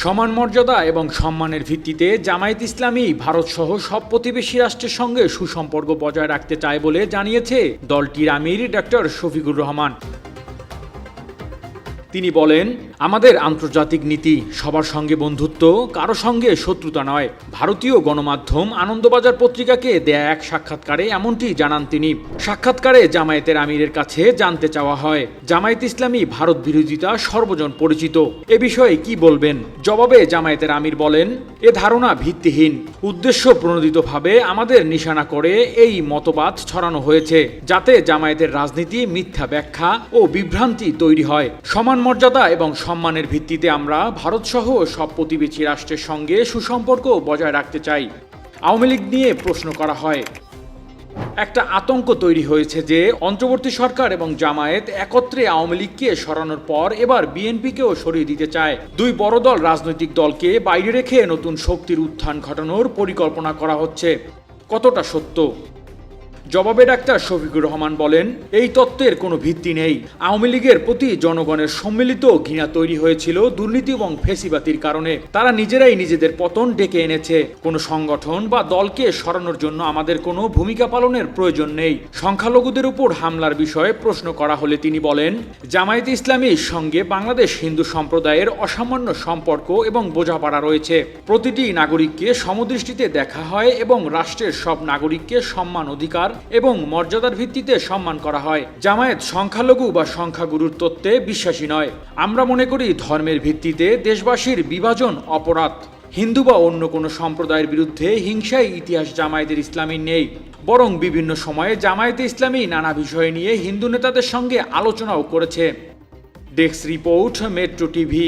সমান মর্যাদা এবং সম্মানের ভিত্তিতে জামায়াত ইসলামী ভারতসহ সব প্রতিবেশী রাষ্ট্রের সঙ্গে সুসম্পর্ক বজায় রাখতে চায় বলে জানিয়েছে দলটির আমির ডক্টর শফিকুর রহমান। তিনি বলেন, আমাদের আন্তর্জাতিক নীতি, সবার সঙ্গে বন্ধুত্ব, কারও সঙ্গে শত্রুতা নয়। ভারতীয় গণমাধ্যম আনন্দবাজার পত্রিকাকে দেয়া এক সাক্ষাৎকারে এমনটি জানান তিনি। সাক্ষাৎকারে জামায়াতের আমিরের কাছে জানতে চাওয়া হয়, জামায়াত ইসলামী ভারত বিরোধিতা সর্বজন পরিচিত। এ বিষয়ে কি বলবেন? জবাবে জামায়াতের আমির বলেন, এ ধারণা ভিত্তিহীন। উদ্দেশ্য প্রণোদিতভাবে আমাদের নিশানা করে এই মতবাদ ছড়ানো হয়েছে, যাতে জামায়াতের রাজনীতি মিথ্যা ব্যাখ্যা ও বিভ্রান্তি তৈরি হয়। সমান মর্যাদা এবং সম্মানের ভিত্তিতে আমরা ভারতসহ সব প্রতিবেশী রাষ্ট্রের সঙ্গে সুসম্পর্ক বজায় রাখতে চাই। আওয়ামী লীগ নিয়ে প্রশ্ন করা হয়। একটা আতঙ্ক তৈরি হয়েছে যে অন্তর্বর্তী সরকার এবং জামায়াত একত্রে আওয়ামী লীগকে সরানোর পর এবার বিএনপিকেও সরিয়ে দিতে চায়। দুই বড় দল রাজনৈতিক দলকে বাইরে রেখে নতুন শক্তির উত্থান ঘটানোর পরিকল্পনা করা হচ্ছে। কতটা সত্য? জবাবে ডাক্তার শফিকুর রহমান বলেন, এই তত্ত্বের কোনো ভিত্তি নেই। আওয়ামী লীগের প্রতি জনগণের সম্মিলিত ঘৃণা তৈরি হয়েছিল দুর্নীতি এবং ফেসিবাতির কারণে। তারা নিজেরাই নিজেদের পতন ডেকে এনেছে। কোনো সংগঠন বা দলকে সরানোর জন্য আমাদের কোনো ভূমিকা পালনের প্রয়োজন নেই। সংখ্যালঘুদের উপর হামলার বিষয়ে প্রশ্ন করা হলে তিনি বলেন, জামায়াত ইসলামীর সঙ্গে বাংলাদেশ হিন্দু সম্প্রদায়ের অসামান্য সম্পর্ক এবং বোঝাপড়া রয়েছে। প্রতিটি নাগরিককে সমদৃষ্টিতে দেখা হয় এবং রাষ্ট্রের সব নাগরিককে সম্মান অধিকার এবং মর্যাদার ভিত্তিতে সম্মান করা হয়। জামায়াত সংখ্যালঘু বা সংখ্যাগুরুর তত্ত্বে বিশ্বাসী নয়। আমরা মনে করি ধর্মের ভিত্তিতে দেশবাসীর বিভাজন অপরাধ। হিন্দু বা অন্য কোনো সম্প্রদায়ের বিরুদ্ধে হিংসায় ইতিহাস জামায়াতের ইসলামী নেই। বরং বিভিন্ন সময়ে জামায়াতে ইসলামী নানা বিষয় নিয়ে হিন্দু নেতাদের সঙ্গে আলোচনাও করেছে। Desk report, metro TV.